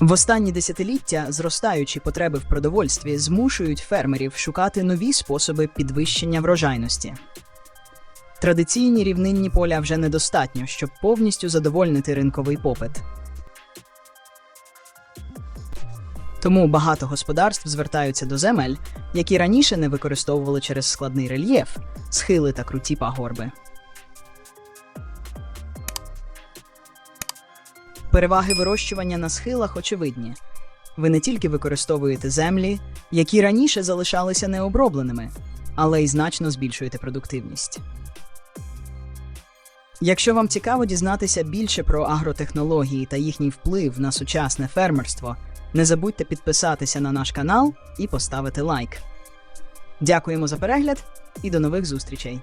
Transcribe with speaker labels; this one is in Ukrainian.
Speaker 1: В останні десятиліття зростаючі потреби в продовольстві змушують фермерів шукати нові способи підвищення врожайності. Традиційні рівнинні поля вже недостатньо, щоб повністю задовольнити ринковий попит. Тому багато господарств звертаються до земель, які раніше не використовували через складний рельєф, схили та круті пагорби. Переваги вирощування на схилах очевидні. Ви не тільки використовуєте землі, які раніше залишалися необробленими, але й значно збільшуєте продуктивність. Якщо вам цікаво дізнатися більше про агротехнології та їхній вплив на сучасне фермерство, не забудьте підписатися на наш канал і поставити лайк. Дякуємо за перегляд і до нових зустрічей!